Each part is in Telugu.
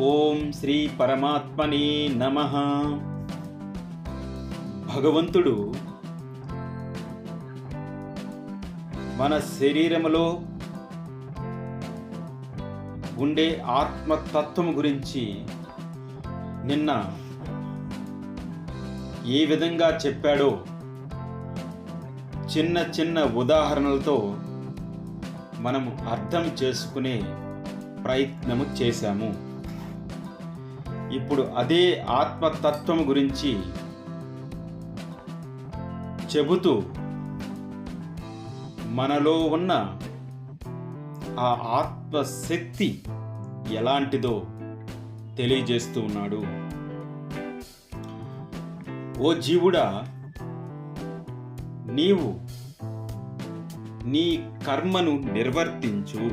ఓం శ్రీ పరమాత్మనే నమ. భగవంతుడు మన శరీరములో ఉండే ఆత్మతత్వం గురించి నిన్న ఏ విధంగా చెప్పాడో చిన్న చిన్న ఉదాహరణలతో మనము అర్థం చేసుకునే ప్రయత్నము చేశాము. ఇప్పుడు అదే ఆత్మతత్వం గురించి చెబుతూ మనలో ఉన్న ఆ ఆత్మశక్తి ఎలాంటిదో తెలియజేస్తూ ఉన్నాడు. ఓ జీవుడా నీవు నీ కర్మను నిర్వర్తించు.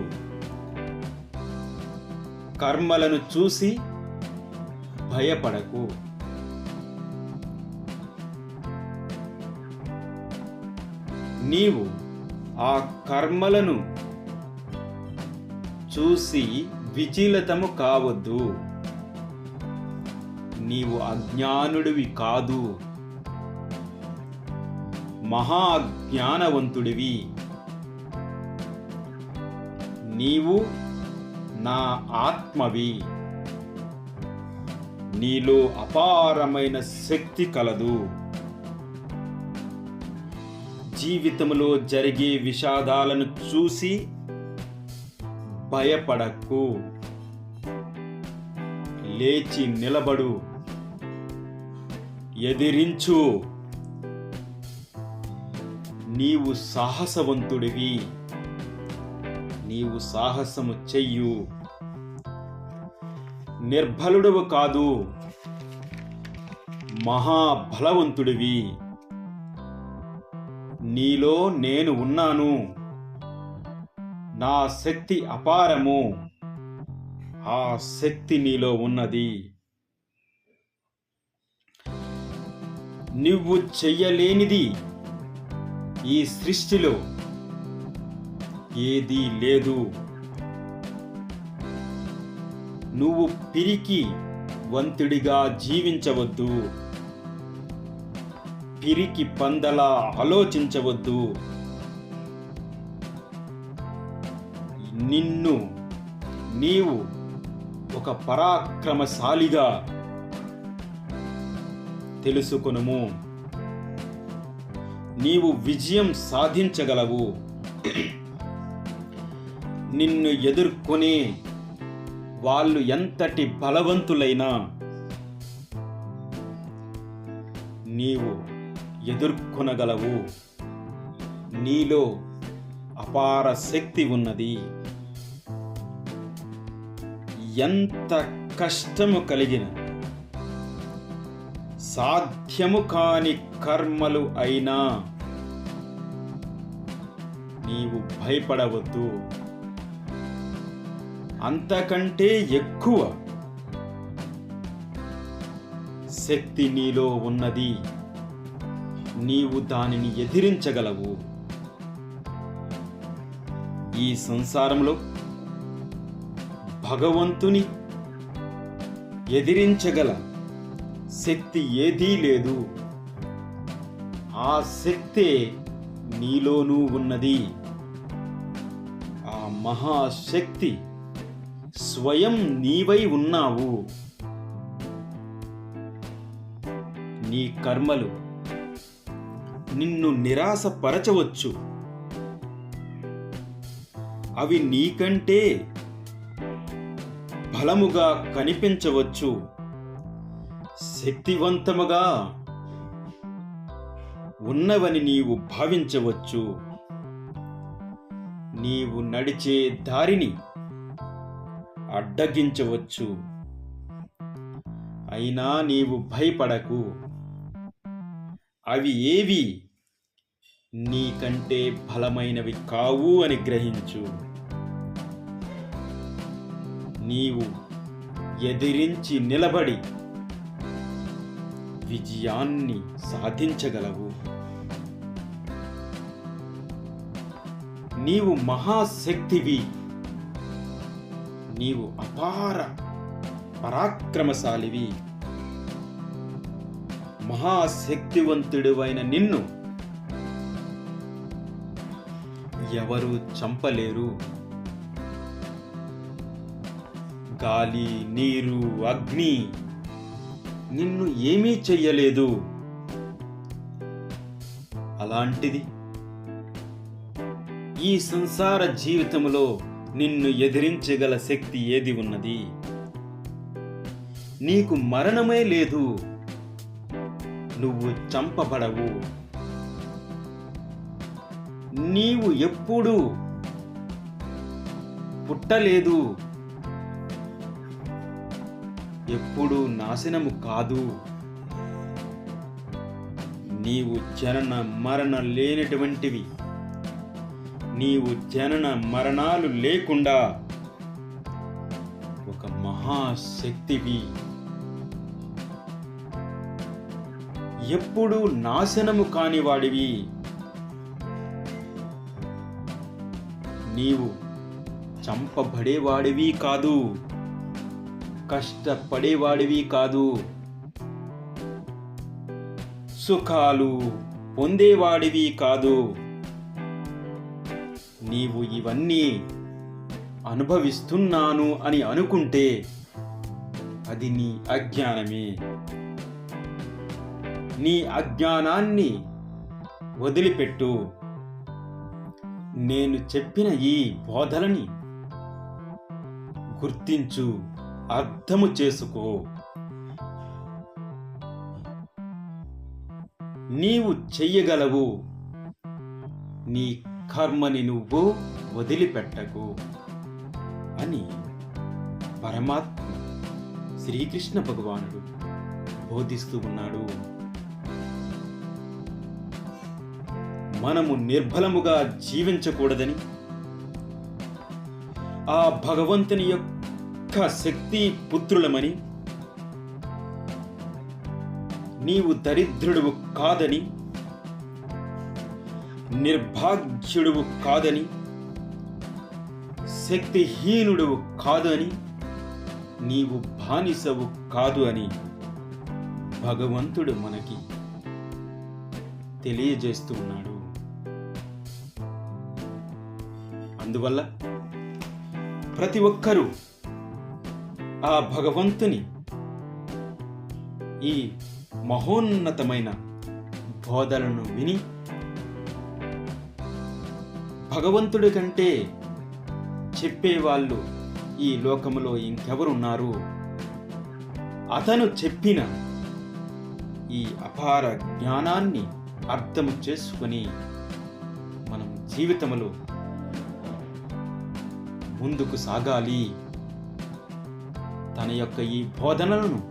కర్మలను చూసి భయపడకు. నీవు ఆ కర్మలను చూసి విచలితము కావద్దు. నీవు అజ్ఞానుడివి కాదు. మహా జ్ఞానవంతుడివి నీవు నా ఆత్మవి. నీలో అపారమైన శక్తి కలదు. జీవితంలో జరిగే విషాదాలను చూసి భయపడకు. లేచి నిలబడు. ఎదిరించు. నీవు సాహసవంతుడివి. నీవు సాహసము చెయ్యు. నిర్బలుడవు కాదు. మహాబలవంతుడివి. నీలో నేను ఉన్నాను. నా శక్తి అపారము. ఆ శక్తి నీలో ఉన్నది. నువ్వు చెయ్యలేనిది ఈ సృష్టిలో ఏదీ లేదు. నువ్వు పిరికి వంతుడిగా జీవించవద్దు. పిరికి పందలా ఆలోచించవద్దు. నిన్ను నీవు ఒక పరాక్రమశాలిగా తెలుసుకొనుము. నీవు విజయం సాధించగలవు. నిన్ను ఎదుర్కొనే వాళ్ళు ఎంతటి బలవంతులైనా నీవు ఎదుర్కొనగలవు. నీలో అపార శక్తి ఉన్నది. ఎంత కష్టము కలిగిన సాధ్యము కాని కర్మలు అయినా నీవు భయపడవద్దు. అంతకంటే ఎక్కువ శక్తి నీలో ఉన్నది. నీవు దానిని ఎదిరించగలవు. ఈ సంసారంలో భగవంతుని ఎదిరించగల శక్తి ఏదీ లేదు. ఆ శక్తే నీలోనూ ఉన్నది. ఆ మహాశక్తి స్వయం నీవై ఉన్నావు. నీ కర్మలు నిన్ను నిరాశపరచవచ్చు. అవి నీకంటే బలముగా కనిపించవచ్చు. శక్తివంతముగా ఉన్నవని నీవు భావించవచ్చు. నీవు నడిచే దారిని అడ్డగించవచ్చు. అయినా నీవు భయపడకు. అవి ఏవి? నీకంటే బలమైనవి కావు అని గ్రహించు. నీవు ఎదిరించి నిలబడి విజయాన్ని సాధించగలవు. నీవు మహాశక్తివి. నీవు అపార పరాక్రమశాలివి మహాశక్తివంతుడివైన నిన్ను ఎవరు చంపలేరు గాలి నీరు అగ్ని నిన్ను ఏమీ చెయ్యలేదు అలాంటిది ఈ సంసార జీవితంలో నిన్ను ఎదిరించగల శక్తి ఏది ఉన్నది? నీకు మరణమే లేదు. నువ్వు చంపబడవు. నీవు ఎప్పుడు పుట్టలేదు. ఎప్పుడు నాశనము కాదు. నీవు జనన మరణ లేనటువంటివి. నీవు జనన మరణాలు లేకుండా ఒక మహాశక్తివి. ఎప్పుడు నాశనము కానివాడివి నీవు చంపబడేవాడివి కాదు. కష్టపడేవాడివి కాదు. సుఖాలు పొందేవాడివి కాదు. నీవు ఇవన్నీ అనుభవిస్తున్నాను అని అనుకుంటే అది నీ అజ్ఞానమే. నీ అజ్ఞానాన్ని వదిలిపెట్టు. నేను చెప్పిన ఈ బోధలని గుర్తించు అర్థము చేసుకో. నీవు చెయ్యగలవు. నీ కర్మని నువ్వు వదిలిపెట్టకు అని పరమాత్మ శ్రీకృష్ణ భగవానుడు బోధిస్తూ ఉన్నాడు. మనము నిర్బలముగా జీవించకూడదని ఆ భగవంతుని యొక్క శక్తి పుత్రులమని నీవు దరిద్రుడు కాదని నిర్భాగ్యుడువు కాదని శక్తిహీనుడువు కాదు అని నీవు బానిసవు కాదు అని భగవంతుడు మనకి తెలియజేస్తూ ఉన్నాడు. అందువల్ల ప్రతి ఒక్కరూ ఆ భగవంతుని ఈ మహోన్నతమైన బోధలను విని భగవంతుడి కంటే చెప్పేవాళ్ళు ఈ లోకములో ఇంకెవరున్నారు? అతను చెప్పిన ఈ అపార జ్ఞానాన్ని అర్థం చేసుకొని మనం జీవితంలో ముందుకు సాగాలి. తన యొక్క ఈ బోధనలను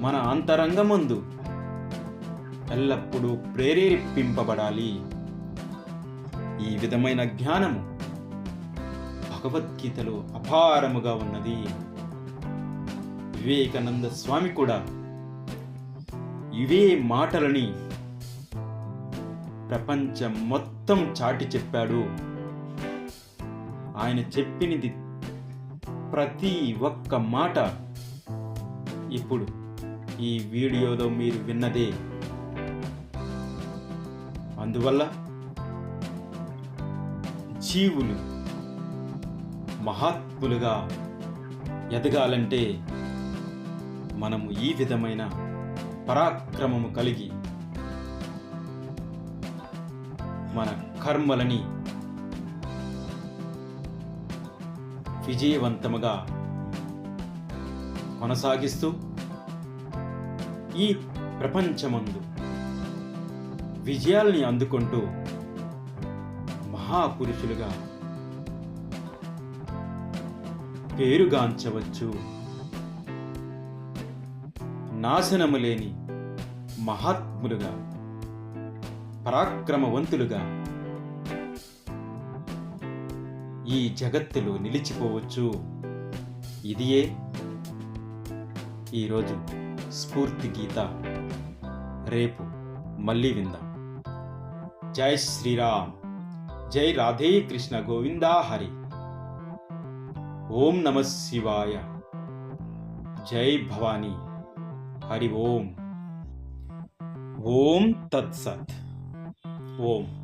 మన అంతరంగమందు ఎల్లప్పుడూ ప్రేరేపింపబడాలి. ఈ విధమైన జ్ఞానము భగవద్గీతలో అపారముగా ఉన్నది. వివేకానంద స్వామి కూడా ఇవే మాటలని ప్రపంచం మొత్తం చాటి చెప్పాడు. ఆయన చెప్పినది ప్రతి ఒక్క మాట ఇప్పుడు ఈ వీడియోలో మీరు విన్నదే. అందువల్ల జీవులు మహాత్ములుగా ఎదగాలంటే మనము ఈ విధమైన పరాక్రమము కలిగి మన కర్మలని విజయవంతముగా కొనసాగిస్తూ ఈ ప్రపంచమందు విజయాల్ని అందుకుంటూ మహాపురుషులుగా పేరుగాంచవచ్చు నాశనము లేని మహాత్ములుగా. పరాక్రమవంతులుగా. ఈ జగత్తులో నిలిచిపోవచ్చు. ఇదియే ఈరోజు స్ఫూర్తి గీత. రేపు మళ్ళీ విందాం. జై శ్రీరామ్. जय राधे कृष्ण गोविंदा हरि। ओम नमः शिवाय। जय भवानी। हरि ओम। ओम तत्सत। ओम।